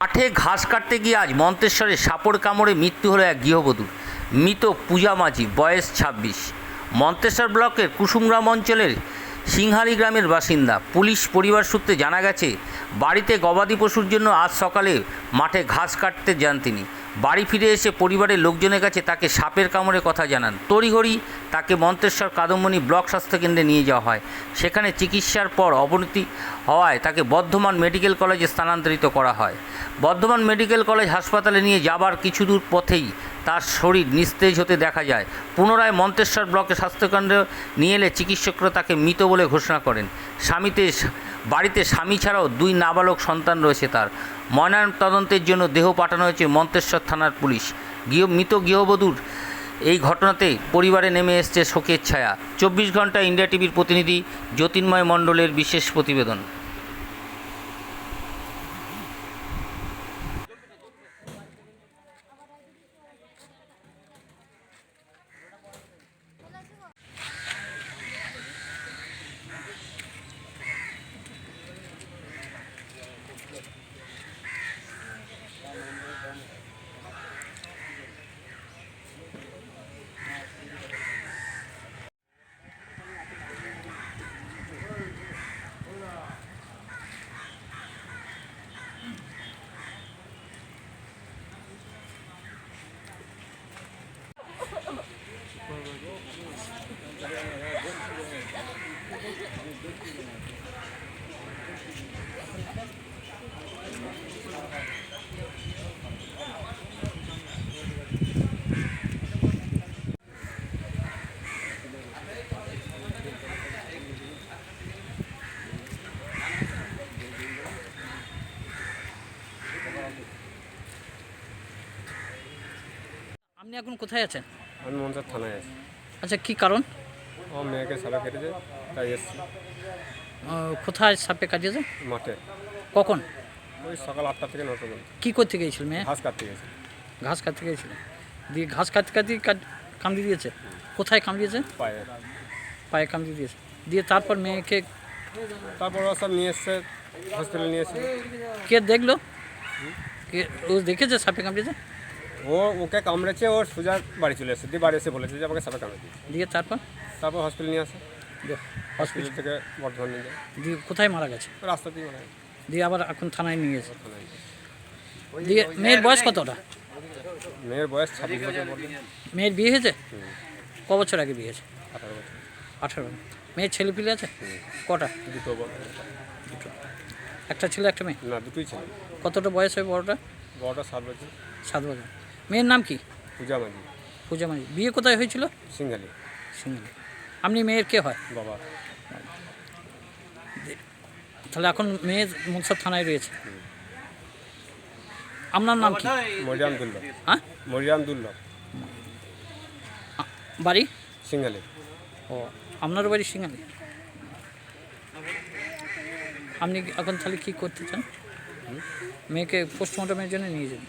মাঠে ঘাস কাটতে গিয়ে আজ মন্তেশ্বরে সাপড় কামড়ে মৃত্যু হলো এক গৃহবধূর মৃত পূজা মাঝি, বয়স ছাব্বিশ। মন্তেশ্বর ব্লকের কুসুমগ্রাম অঞ্চলের সিংহালি গ্রামের বাসিন্দা। পুলিশ পরিবার সূত্রে জানা গেছে, বাড়িতে গবাদি পশুর জন্য আজ সকালে মাঠে ঘাস কাটতে যান তিনি। বাড়ি ফিরে এসে পরিবারের লোকজনের কাছে তাকে সাপের কামড়ে কথা জানান। তড়িঘড়ি তাকে মন্তেশ্বর কাদম্বনী ব্লক স্বাস্থ্যকেন্দ্রে নিয়ে যাওয়া হয়। সেখানে চিকিৎসার পর অবনতি হওয়ায় তাকে বর্ধমান মেডিকেল কলেজে স্থানান্তরিত করা হয়। বর্ধমান মেডিকেল কলেজ হাসপাতালে নিয়ে যাবার কিছু দূর পথেই তার শরীর নিস্তেজ হতে দেখা যায়। পুনরায় মন্তেশ্বর ব্লকে স্বাস্থ্যকেন্দ্রে নিয়ে এলে চিকিৎসকরা তাকে মৃত বলে ঘোষণা করেন। স্বামীতে বাড়িতে স্বামী ছাড়াও দুই নাবালক সন্তান রয়েছে তার। ময়নায়ন তদন্তের জন্য দেহ পাঠানো হয়েছে মন্তেশ্বর থানার পুলিশ। গৃহ, মৃত গৃহবধূর এই ঘটনাতে পরিবারে নেমে এসছে শোকের ছায়া। চব্বিশ ঘণ্টা ইন্ডিয়া টিভির প্রতিনিধি জ্যোতির্ময় মণ্ডলের বিশেষ প্রতিবেদন। আপনি এখন কোথায় আছেন? আমি মনসার থানায় আছি। আচ্ছা কি কারণ? আমার মেয়েকে সালা কেটেছে তাই এসছি। কোথায় সাপে কাটিয়েছে? মাঠে। কখন? ওই সকাল আটটা থেকে নটা পর্যন্ত। কি করতে গিয়েছিল মেয়ে? ঘাস কাটতে গেছে ঘাস কাটতে গিয়েছিল? দিয়ে ঘাস কাটতে কাটতে কাট- কামড়ে দিয়েছে? কোথায় কামড়িয়েছে পায়ে। পায়ে কামড়ে দিয়েছে। দিয়ে তারপর মেয়েকে তারপর ও সব নিয়ে এসছে হসপিটালে নিয়ে এসছে। কে দেখল? কে ও দেখেছে সাপে কামড়িয়েছে ও ওকে কামড়েছে ও সোজা বাড়ি চলে এসেছে। দিয়ে বাড়ি এসে বলেছে যে আমাকে সাপে কামড়ে দিয়েছে। দিয়ে তারপর? তারপর হসপিটাল নিয়ে আসে। হসপিটাল থেকে বর্ধমান নিয়ে যায়। দিয়ে কোথায় মারা গেছে? রাস্তাতেই মানে দিয়ে আবার এখন থানায় নিয়ে গেছে। দিয়ে মেয়ের বয়স কতটা মেয়ের বয়স ছাব্বিশ বছর মেয়ের বিয়ে হয়েছে? ক বছর আগে বিয়ে হয়েছে? আঠারো বছর। আঠারো। মেয়ের ছেলে পিলে আছে? কটা? দুটো দুটো। একটা ছেলে একটা মেয়ে? না দুটোই ছেলে। কতটা বয়স হয় বড়টা? বড়টা সাত বছর। সাত বছর। মেয়ের নাম কি? পূজা মাঝি। পূজা মাঝি। বিয়ে কোথায় হয়েছিল? সিঙ্গালি। সিঙ্গি আপনি মেয়ের কে হয়? বাবা। তাহলে এখন মেয়ে মুনসার থানায় রয়েছে। আপনার নাম কি? মরিয়াম দুল্লভ হ্যাঁ? মরিয়াম দুল্লভ বাড়ি? সিংহালি ও আপনার বাড়ি সিঙ্গালি? আপনি এখন তাহলে কী করতে চান? মেয়েকে পোস্টমর্টমের জন্য নিয়ে যাবেন